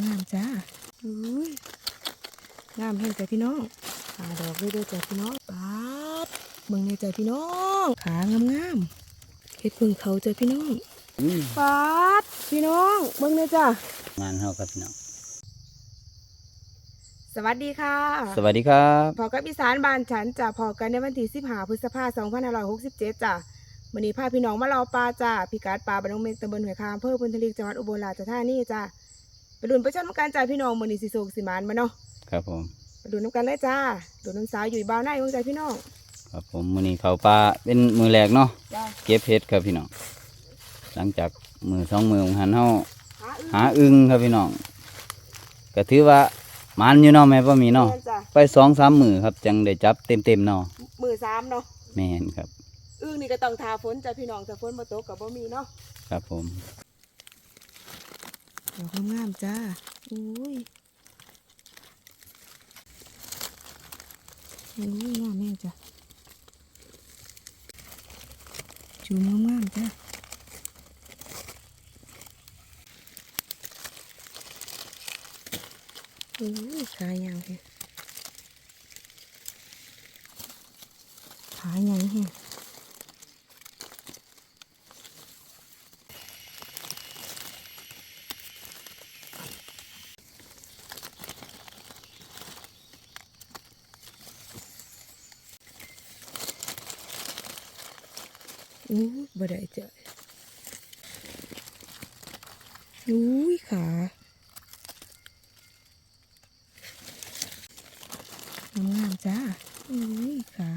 งามๆจ้าอุ้ยงามแห้งจ้ะพี่น้องหาดอกด้วยเด้อจ้ะพี่น้องปาดเบิ่งเนี่ยจ้ะพี่น้อง ขางามๆเฮ็ดเพิ่งเขาจ้ะพี่น้องอืมปาดพี่น้องเบิ่งเนี่ยจ้ะงานเฮาครับพี่น้องสวัสดีค่ะ สวัสดีครับพอกับอีสานบ้านฉันจะพอกันในวันที่15พฤษภาคม2567จ้ะวันนี้พาพี่น้องมาเราปลาจ้าพิกัดปลาบ้านนองเมกตำบลหอยคามอำเภอพุนทลีจังหวัดอุบลราชธานีจ้ะไป ลุ้นไปชมน้ำกันจ้าพี่น้องมื้อนี้สิโศกสิหมานมาเนาะครับผมไปดูน้ำกันเลยจ้าดูน้ำสาวอยู่บ้านไหนของใจพี่น้องครับผมมื้อนี้เขาปลาเป็นมือแรกเนาะจ้าเก็บเห็ดครับพี่น้องหลังจากมือสองมือของหันเฮาหาอึ้งหาอึ้งครับพี่น้องก็ถือว่ามันอยู่เนาะแม่ป้ามีเนาะแม่จ้ะไปสองสามมือครับจังได้จับเต็มเต็มๆเนาะมือสามเนาะแม่นครับ อึ้งนี่ก็ต้องทาฝนจ้าพี่น้องถ้าฝนมาตกกับบ่มีเนาะ ครับผม ดอกงามๆจ้าอุ้ยอุ้ยงามแม่จ้ะจูมงามๆจ้าอุ้ยขายยังเฮ้ขายยังเฮ้อู้ บ่ได้เจออุ้ยขางามจ้าอุ้ยขา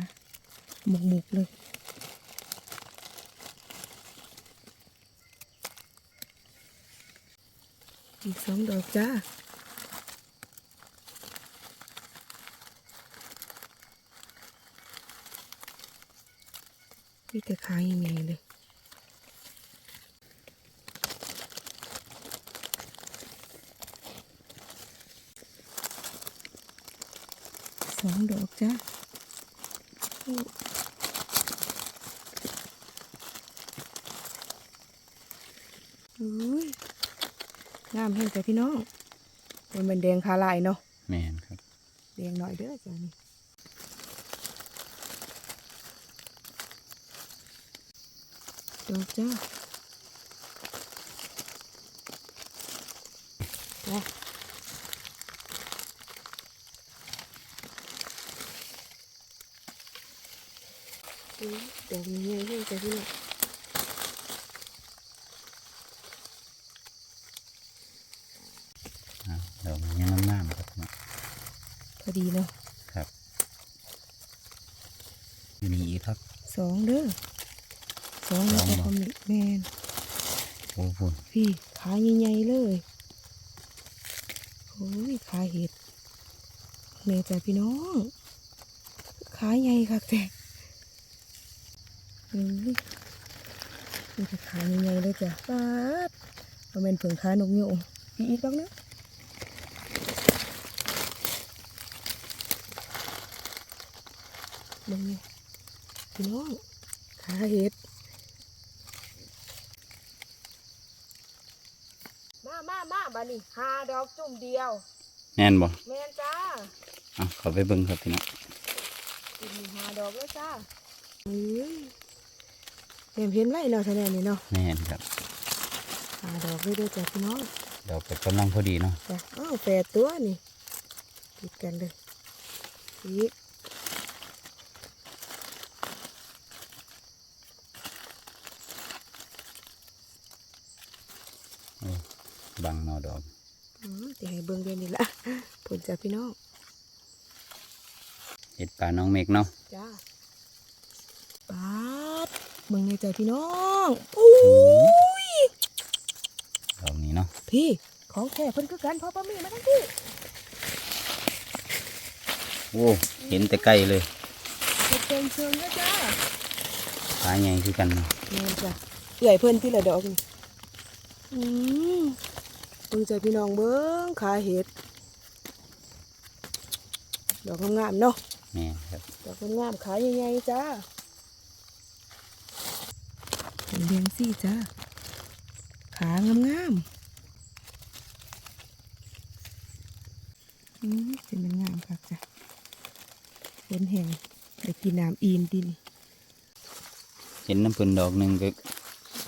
หมกหมกๆเลยอีกสองดอกจ้ามีแต่ขายยังไงเลย สองดอกจ้าโอ้อุ้ยงามแห้งแต่พี่น้องมันเป็นแดงคาลายเนาะแม่นครับแดงหน่อยเด้อจ้านี่ดอกจ้าจ้า อุ้ยดอกนี้ใหญ่ๆจ้าพี่น้องอ่าดอกมันยังงามๆครับพี่น้องพอดีเนาะครับอยู่นี่อีกครับสองเด้อสองแล้วสก็องบ่คอมมิแมนโอ้พุ่นพี่ขาใหญ่ๆเลยโอ้ยขาเห็ดเมจ้าพี่น้องขาใหญ่ค่ะแต่เฮ้ย นี่คือขาใหญ่ๆเลยจ้ะปาดเราเป็นเผิงขานกโยงพี่อีกแล้วนะมึงนี่พี่น้องขาเห็ด มามามาบานี่หาดอกจุ่มเดียวแน่นบ่แม่นจ้าอะขอไปเบิ่งครับพี่น้องจุ่มหาดอกแล้วจ้าเฮ้ย เห็นเห็นไรเนาะท่านแน่นี่เนาะแม่นครับหาดอกด้วยเด้อจ้ะพี่น้องดอกก็กำลังพอดีเนาะจ้ะอ้าวแปดตัวนี่ติดกันเลยอีกบังเนอดอกอืมจะให้เบิ่งเดือนนี้ละผลจ้ะพี่น้องเห็ดปลาน้องเมกเนาะจ้าปาด เบิ่งในจ้ะพี่น้องอู้ยดอกนี้เนาะพี่ของแท้เพิ่นคือกันพ่อป้ามีมาทั้งพี่โอ้เห็นแต่ไกลเลยเฮ็ดเชิงเชิงนะจ้าขาใหญ่คือกันเนาะนี่จ้ะใหญ่เพิ่นที่ละดอกนี่อืมเบิ่งใจพี่น้องเบิ่งขาเห็ดดอกงามๆเนาะแม่นครับดอกงามๆขาใหญ่ๆจ้า เป็นเลี้ยงซี่จ้า ขางามอืมเป็นมันงามครับจ้ะฝนแห้งได้กินน้ำอีนดินเห็นน้ำเพิ่นดอกหนึงก็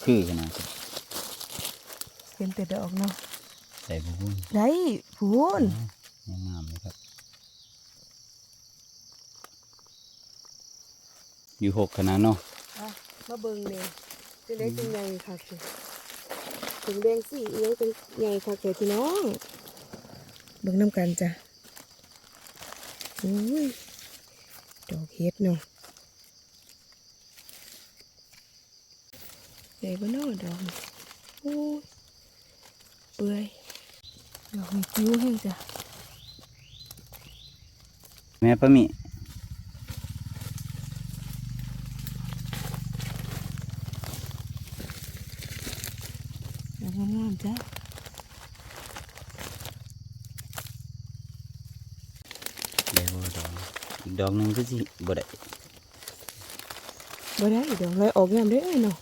คือขนาดครับเป็นแต่ดอกเนาะใส่บุ้งได้พูนยังงามเลยครับ อยู่หกขนาดเนาะมาเบิ่งเลย จะได้จังไงค่ะสิถึงแดงสี่เอี้ยงจังไงค่ะแกพี่น้องเบิ่งน้ำกันจ้ะอุ้ยดอกเฮ็ดเนาะใหญ่บ่เนาะดอกอู้ยเปื่อยดอกนี่คิ้วแห้งจ้ะแม่ปะมิ ด อกงามๆจ้ะได้บ่ดอกอีกดอกหนึงก็สิบ่ได้บ่ได้ดอกเลยออกงามเด้อเนาะ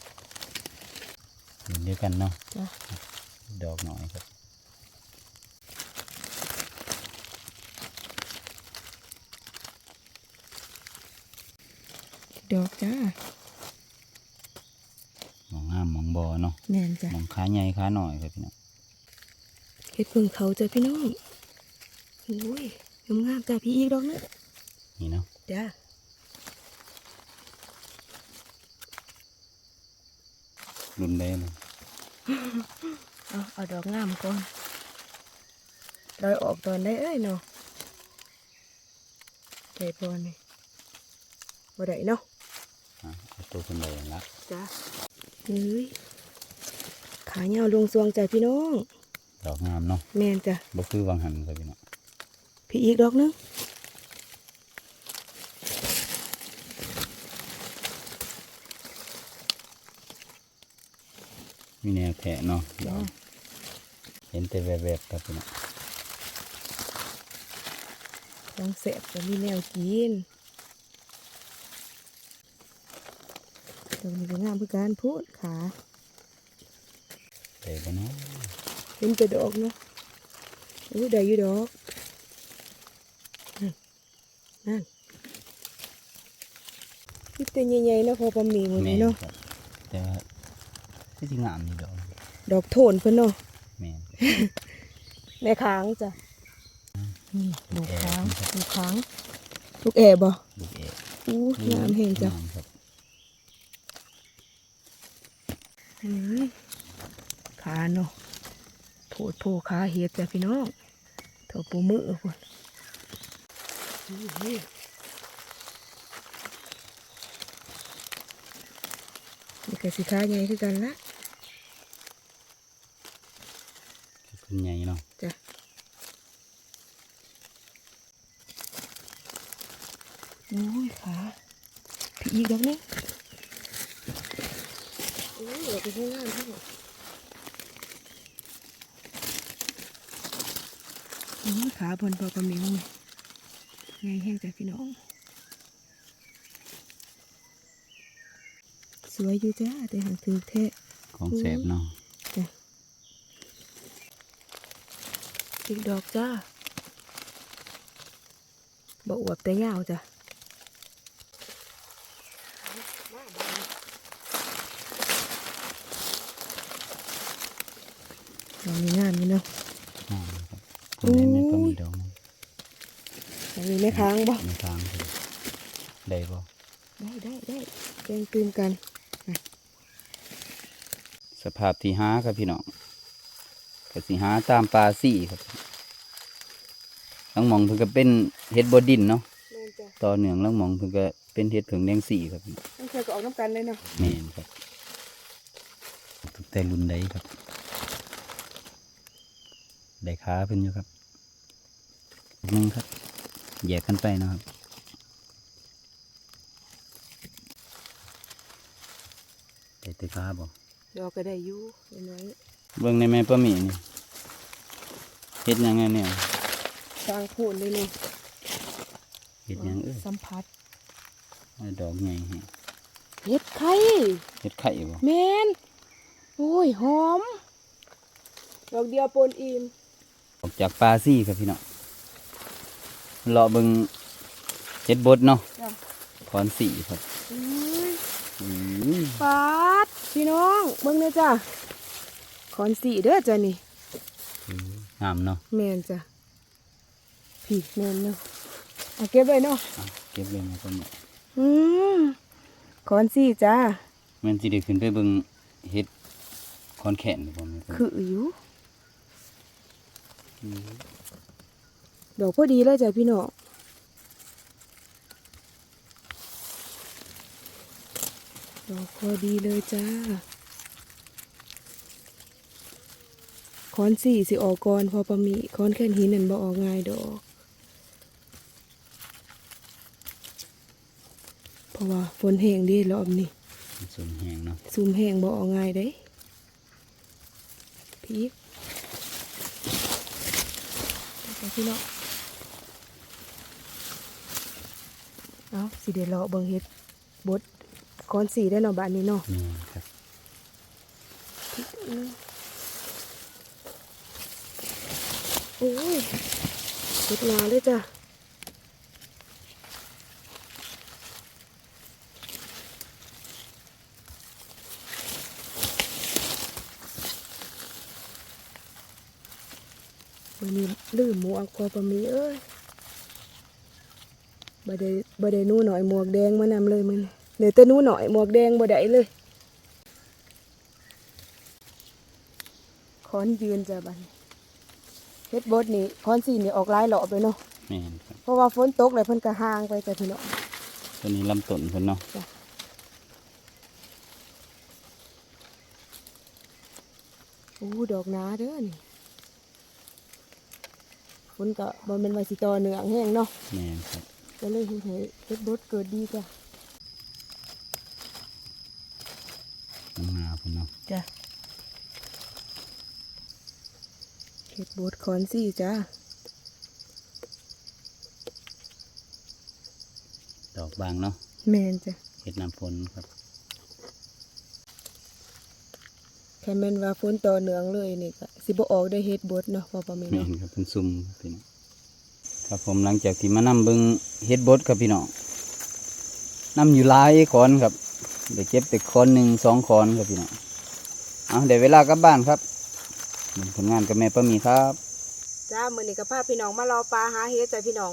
เห็นเดียวกันเนาะจ้ะดอกน้อยครับดอกจ้าหม องงามหมองบ่เนาะแม่นจ้ะหมองขาใหญ่ขาน้อยครับพี่น้องเฮ็ดเพิ่งเขาจ้ะพี่น้องโอ้ยงามๆจ้ะพี่อีกดอกนึงนี่เนาะจ้ารุ่นได้เลยเอาเอาดอกงามก่อนดอยออกตอนได้เอ้ยเนาะได้พอนี่บ่ได้เนาะอะเอาตัวคนใดละจ้าเฮ้ย ขาเหยาวลงสวงจ้ะพี่น้อง ดอกงามเนาะแม่นจ้ะบ่คือวังหันครับพี่น้องพี่อีกดอกนึงมีแนวแทะเนาะดอกเห็นแต่แวบๆครับพี่น้องต้องเสบจะมีแนวกินดอกนี้ก็งามเพื่อการพูดขา ได้บ่เนาะเห็นแต่ดอกเนาะอู้ได้อยู่ดอกนั่นนั่นพี่เตใหญ่ๆเนาะพอปลาหมีหมดนี้เนาะครับแต่ว่าก็สิงามนี่ดอก ดอกโถนเพิ่นเนาะแม่นแม่ค้างจ้ะนี่ลูกค้างครับลูกค้างลูกแอบบ่ลูกเอกอู้งามเห็นจ้ะงามครับอืม ขาเนาะโถดโผขาเห็ดจ้ะพี่น้องเถาปูมือพุ่นนี่นี่ก็สิขาใหญ่คือกันละคุณใหญ่เนาะจ้ะโอ้ยขาพี่อีกดอกนี้โอ้ยเราไปข้างล่างทั้งหมดโอ้ย ขาบนพอกระมิงเลยไงแห้งจ้ะพี่น้อง สวยอยู่จ้าแต่หางถือแท้ของแสบเนาะจ้ะอีกดอกจ้าบอวบแต่ยาวจ้ะดอกนี้งามอยู่เนาะ งามครับคนไหนแม่ก็มีดอกนะ ดอกนี้ไม่ค้างบ่ในทางคือได้บ่ได้ได้ได้แกงตื่มกัน สภาพที่หาครับพี่น้องก็สิหาตามปลาซี่ครับลังหมองเพิ่นก็เป็นเฮ็ดบดินเนาะแม่นจ้ะต่อเนื่องลังหมองเพิ่นก็เป็นเฮ็ดเผิงแดงสีครับต้องเคยก็ออกน้ำกันเลยเนาะแม่นครับทุกแต่รุ่นใดครับได้ขาเพิ่นอยู่ครับหนึงครับ แยกกันไปเนาะครับได้แต่ขาบ่ดอกก็ได้อยู่น้อยเบิ่งในแม่ปลาหมีนี่เฮ็ดหยังไงเนี่ยๆสร้างโคนเลยเนาะเฮ็ดหยังเอ้ยสัมผัสเอาดอกใหญ่ให้เห็ดไข่เฮ็ดไข่บ่แมนโอ้ยหอม ดอกเดียวปนอิ่มออกจากปลาซี่ครับพี่น้อง เลาะเบิ่งเฮ็ดบดเนาะจ้ะขอนสีครับอุ้ยอืมฟาดพี่น้องเบิ่งเด้อจ้ะคอนสีเด้อจ้ะนี่งามเนาะแม่นจ้ะพี่แม่นเนาะเอาเก็บไว้เนาะอะเก็บเลยมาต้นนี้อืมคอนสีจ้าแมันสิได้ขึ้นไปเบิ่งเฮ็ดขอนแขนนี่บ่แม่นต้นคืออยู่ม ดอกพอดีเลยจ้ะพี่น้องดอกพอดีเลยจ้าคอนสีสิออกก่อนพอประมีคอนแค่นหินนั่นบ่ออกง่ายดอก เพราะว่าฝนแห้งเดีรอบนี้ส่วนแห้งเนาะซุ่มแห้งบ่ออกง่ายเด้พีกไปพี่น้อง เอาสิเดี๋ยวรอเบิ่งเฮ็ดบดก้อนสีได้เนาะบ้านนี้เนาะนี่ครับโอ้ยเฮ็ดงานเลยจ้ะวันนี้ลืมหมวกกว่าปะมีเอ้ย บ่ได้บ่ได้หนูหน่อยหมวกแดงมานำเลยมันเหลือแต่หนูหน่อยหมวกแดงบ่ได้เลยคอนยืนจ้ะบัดนี้เฮ็ดบดนี่คอนสีนี่ออกหลายหลอบเลยเนาะแม่นครับเพราะว่าฝนตกเลยเพิ่นก็ห่างไปจ้ะพี่น้องตัวนี้ลำต้นเพิ่นเนาะอู้ดอกหนาเด้อนี่ฝนก็บ่แม่นว่าสิต่อเนื่องแห้งเนาะ แม่นครับ ก็เลยเฮ็ดให้เฮ็ดบดเกิดดีจ้ะน้ำงาเพิ่นเนาะจ้ะเฮ็ดบดคอนซี่จ้ะดอกบางเนาะแม่นจ้ะเฮ็ดน้ำฝนครับแค่แม่นว่าฝนต่อเนื่องเลยนี่ก็สิบ่ออกได้เฮ็ดบดเนาะพอประมาณแม่เนาะนครับเพิ่นซุ่มครับพี่น้อง ครับผมหลังจากที่มานํเบิ่งเฮ็ดบดครับพี่น้องนํอยู่หลายขอนครับได้เก็บไปขอนหนึ่งสองขอนครับพี่น้องเอาได้เวลากลับบ้านครับเบิ่งผลงานกับแม่ป้ามีครับจ้ามื้อนี้ก็พาพี่น้องมารอปลาหาเฮ็ดจ้ะพี่น้อง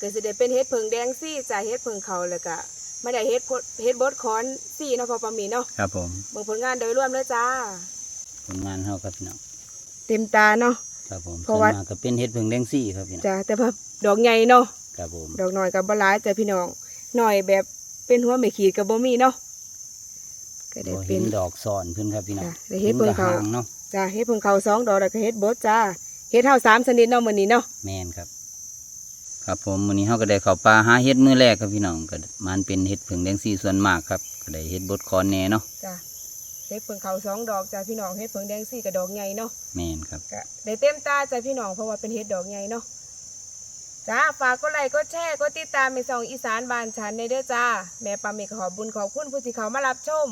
ก็สิได้เป็นเฮ็ดเพิงแดงซี่จ้ะเฮ็ดเพิงเขาแล้วก็ไม่ได้เฮ็ดพดเฮ็ดบดคอนซี่เนาะพอประมีเนาะครับผมเบิ่งผลงานโดยรวมเลยจ้า ผลงานเฮาครับพี่น้องเต็มตาเนาะ ครับผมเพราะว่าส่วนมากก็เป็นเฮ็ดเพิ่งแดงซี่ครับพี่น้องจ้าแต่ว่าดอกใหญ่เนาะครับผมดอกน้อยกับบหลายจ้ะพี่น้องหน่อยแบบเป็นหัวไม่ขีดกับบ่มีเนาะก็ได้บ่เป็เห็นนดอกซ่อนเพิ่นครับพี่น้องจ้ะได้เฮ็ดเพิ่งเขาห็นแต่หางเนาะจ้าเฮ็ดเพิ่งเขาสองดอกแล้วก็เฮ็ดบดจ้าเฮ็ดเท่าสามชนิดเนาะมื้อนี้เนาะแม่นครับ ครับผมมื้อนี้เฮาก็ได้เข้าป่าหาเฮ็ดมื้อแรกครับพี่น้องก็มันเป็นเฮ็ดเพิ่งแดงซี่ส่วนมากครับก็ได้เฮ็ดบดคอนแหน่เนาะจ้าเฮ็ดเพิ่งเขาสองดอกจ้าพี่น้องเฮ็ดเพิ่งแดงสี่กับดอกใหญ่เนาะแม่นครับก็ได้เต็มตาจ้าพี่น้องเพราะว่าเป็นเฮ็ดดอกใหญ่เนาะจ้าฝากกดไลค์กดแชร์กดติดตามในช่องอีสานบ้านฉันในเด้อจ้า แม่ปามีก็ขอบบุญขอบคุณผู้ที่เขามารับชม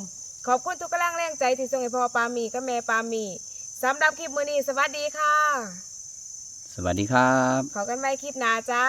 ขอบคุณทุกกำลังแรงใจที่ส่งให้พ่อปามีกับแม่ปามีสำหรับคลิปมื้อนี้สวัสดีค่ะ สวัสดีครับ ขอกันใหม่คลิปหน้าจ้า